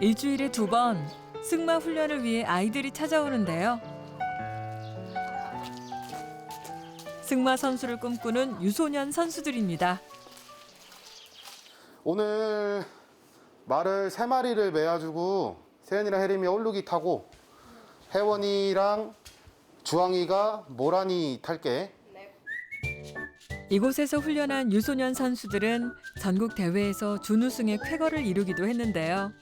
일주일에 두 번 승마 훈련을 위해 아이들이 찾아오는데요. 승마 선수를 꿈꾸는 유소년 선수들입니다. 오늘 말을 세 마리를 매가지고 세연이랑 혜림이 얼룩이 타고 혜원이랑 주황이가 모란이 탈게. 이곳에서 훈련한 유소년 선수들은 전국 대회에서 준우승의 쾌거를 이루기도 했는데요.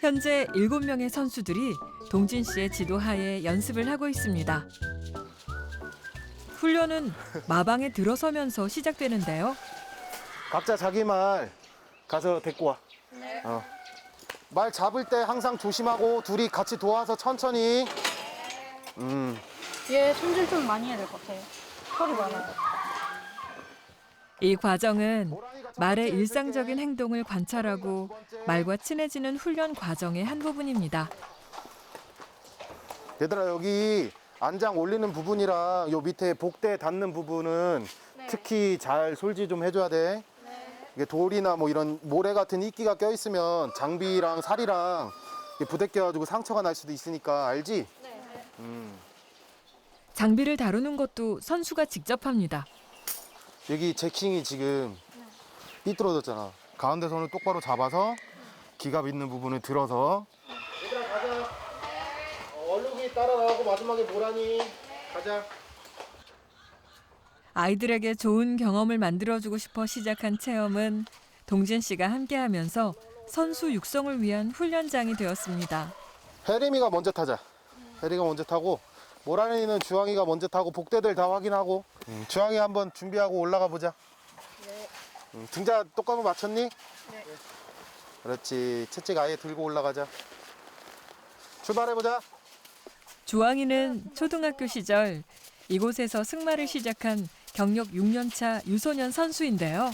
현재 7명의 선수들이 동진 씨의 지도하에 연습을 하고 있습니다. 훈련은 마방에 들어서면서 시작되는데요. 각자 자기 말 가서 데리고 와. 어. 말 잡을 때 항상 조심하고 둘이 같이 도와서 천천히. 음. 얘 손질 좀 많이 해야 될 것 같아요. 털이 많아요. 이 과정은 말의 일상적인 행동을 관찰하고 말과 친해지는 훈련 과정의 한 부분입니다. 얘들아 여기 안장 올리는 부분이랑 요 밑에 복대 닿는 부분은 특히 잘 솔지 좀 해줘야 돼. 이게 돌이나 뭐 이런 모래 같은 이끼가 껴 있으면 장비랑 살이랑 부대껴가지고 상처가 날 수도 있으니까 알지? 음. 장비를 다루는 것도 선수가 직접 합니다. 여기 제킹이 지금 삐뚤어졌잖아. 가운데 손을 똑바로 잡아서 기갑 있는 부분을 들어서. 얘들아 가자. 얼룩이 따라 나오고 마지막에 모라니 가자. 아이들에게 좋은 경험을 만들어주고 싶어 시작한 체험은 동진 씨가 함께하면서 선수 육성을 위한 훈련장이 되었습니다. 혜림이가 먼저 타자. 혜림이가 먼저 타고 모라니는 주황이가 먼저 타고 복대들 다 확인하고 음, 주황이 한번 준비하고 올라가 보자. 음, 등자 똑바로 맞췄니? 네. 그렇지. 채찍 아예 들고 올라가자. 출발해 보자. 주황이는 초등학교 시절 이곳에서 승마를 시작한 경력 6년차 유소년 선수인데요.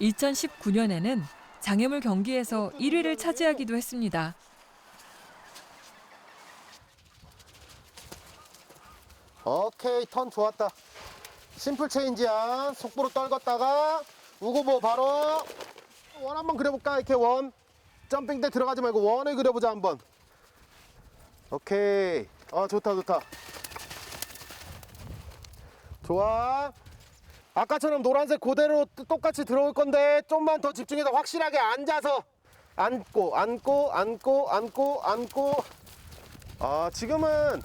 2019년에는 장애물 경기에서 1위를 차지하기도 했습니다. 오케이 턴 좋았다. 심플 체인지야. 속보로 떨궜다가 우고보 바로 원 한번 그려볼까? 이렇게 원. 점핑 때 들어가지 말고 원을 그려보자 한번. 오케이. 아 좋다 좋다. 좋아. 아까처럼 노란색 그대로 또- 똑같이 들어올 건데 좀만 더 집중해서 확실하게 앉아서 앉고 앉고 앉고 앉고 앉고. 아 지금은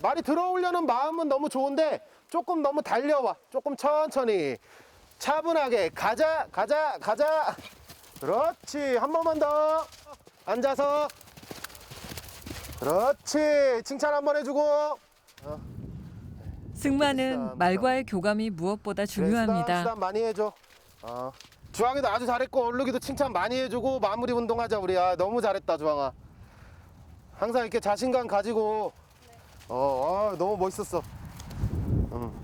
말이 들어오려는 마음은 너무 좋은데 조금 너무 달려와. 조금 천천히. 차분하게 가자, 가자, 가자. 그렇지. 한 번만 더. 앉아서. 그렇지. 칭찬 한 번 해주고. 승마는 말과의 교감이 무엇보다 중요합니다. 수단, 많이 해줘. 어. 주황이도 아주 잘했고 얼룩이도 칭찬 많이 해주고 마무리 운동하자 우리. 아 너무 잘했다 주황아. 항상 이렇게 자신감 가지고. 어, 어 너무 멋있었어. 응.